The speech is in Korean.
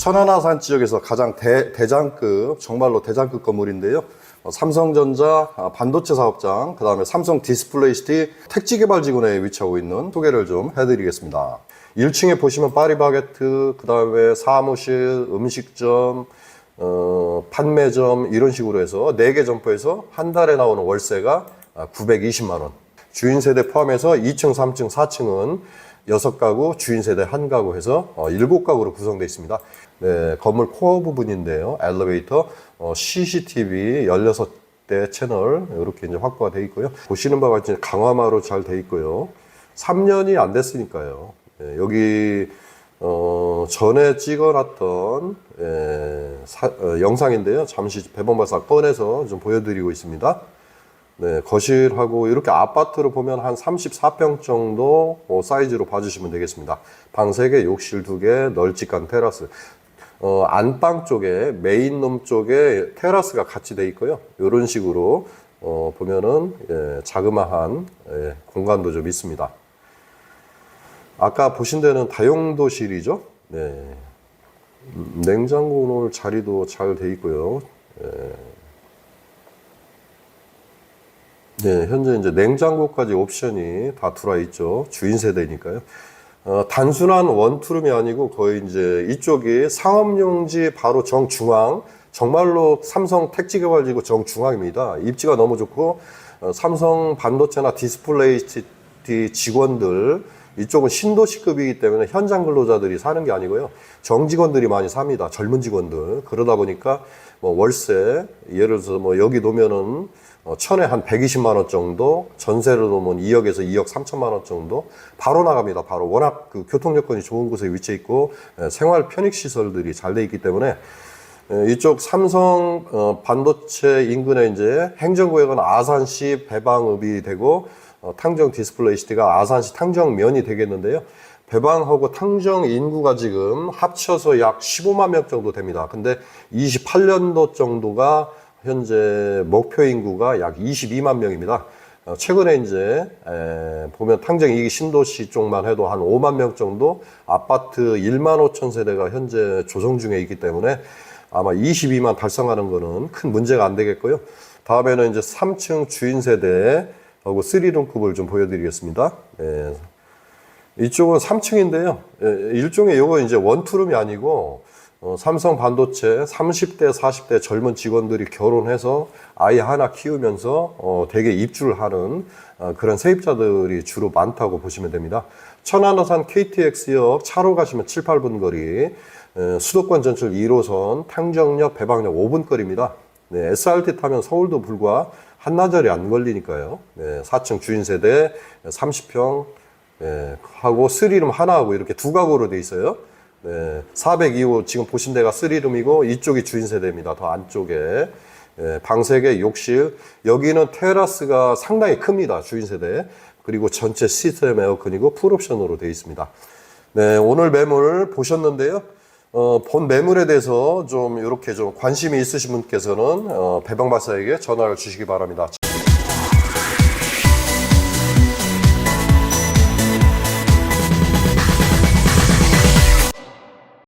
천안하산 지역에서 가장 대, 대장급, 정말로 대장급 건물인데요. 어, 삼성전자 아, 반도체 사업장, 그 다음에 삼성 디스플레이 시티 택지 개발 지구내에 위치하고 있는 소개를 좀 해드리겠습니다. 1층에 보시면 파리바게트, 그 다음에 사무실, 음식점, 어, 판매점 이런 식으로 해서 4개 점포에서 한 달에 나오는 월세가 920만 원. 주인 세대 포함해서 2층, 3층, 4층은 6가구, 주인 세대 1가구 해서 7가구로 구성되어 있습니다. 네, 건물 코어 부분인데요. 엘리베이터, 어, CCTV 16대 채널 이렇게 이제 확보가 되어 있고요. 보시는 바와 같이 강화마로 잘 되어 있고요. 3년이 안 됐으니까요. 네, 여기 어, 전에 찍어놨던 예, 사- 어, 영상인데요. 잠시 배번바사 꺼내서 좀 보여드리고 있습니다. 네, 거실하고 이렇게 아파트로 보면 한 34평 정도 어, 사이즈로 봐주시면 되겠습니다. 방 3개, 욕실 2개, 널찍한 테라스. 어, 안방 쪽에, 메인룸 쪽에 테라스가 같이 돼 있고요. 이런 식으로 어, 보면은 예, 자그마한 예, 공간도 좀 있습니다. 아까 보신 데는 다용도실이죠. 네. 음, 냉장고 놓을 자리도 잘 돼 있고요. 네, 현재 이제 냉장고까지 옵션이 다 들어와 있죠. 주인 세대니까요. 어, 단순한 원투룸이 아니고 거의 이제 이쪽이 상업용지 바로 정중앙, 정말로 삼성 택지개발지구 정중앙입니다. 입지가 너무 좋고, 어, 삼성 반도체나 디스플레이 직원들, 이쪽은 신도시급이기 때문에 현장 근로자들이 사는 게 아니고요. 정직원들이 많이 삽니다. 젊은 직원들. 그러다 보니까 뭐 월세, 예를 들어서 뭐 여기 놓으면은 어, 천에 한 120만 원 정도, 전세로 놓으면 2억에서 2억 3천만 원 정도 바로 나갑니다. 바로 워낙 그 교통 여건이 좋은 곳에 위치해 있고 에, 생활 편익 시설들이 잘 돼 있기 때문에 에, 이쪽 삼성 어, 반도체 인근에 이제 행정구역은 아산시 배방읍이 되고 어, 탕정 디스플레이 시티가 아산시 탕정면이 되겠는데요. 배방하고 탕정 인구가 지금 합쳐서 약 15만 명 정도 됩니다. 근데 28년도 정도가 현재 목표 인구가 약 22만 명입니다. 어, 최근에 이제 에, 보면 탕정 이기 신도시 쪽만 해도 한 5만 명 정도 아파트 1만 5천 세대가 현재 조성 중에 있기 때문에 아마 22만 달성하는 거는 큰 문제가 안 되겠고요. 다음에는 이제 3층 주인 세대 하고 3룸급을 좀 보여드리겠습니다. 예, 이쪽은 3층인데요. 일종의 요거 이제 원투룸이 아니고 어, 삼성 반도체 30대, 40대 젊은 직원들이 결혼해서 아이 하나 키우면서 어, 되게 입주를 하는 어, 그런 세입자들이 주로 많다고 보시면 됩니다. 천안어산 KTX역 차로 가시면 7, 8분 거리, 에, 수도권 전철 1호선 탕정역, 배방역 5분 거리입니다. 네, SRT 타면 서울도 불과 한나절이 안 걸리니까요. 네, 4층 주인 세대 30평 예, 하고 쓰리룸 하나 하고 이렇게 두 가구로 돼 있어요. 네, 402호 지금 보신 데가 쓰리룸이고 이쪽이 주인 세대입니다. 더 안쪽에 예, 방 3개, 욕실. 여기는 테라스가 상당히 큽니다. 주인 세대. 그리고 전체 시스템 에어컨이고 풀옵션으로 되어 있습니다. 네, 오늘 매물 보셨는데요. 어, 본 매물에 대해서 좀 이렇게 좀 관심이 있으신 분께서는 어, 배방박사에게 전화를 주시기 바랍니다.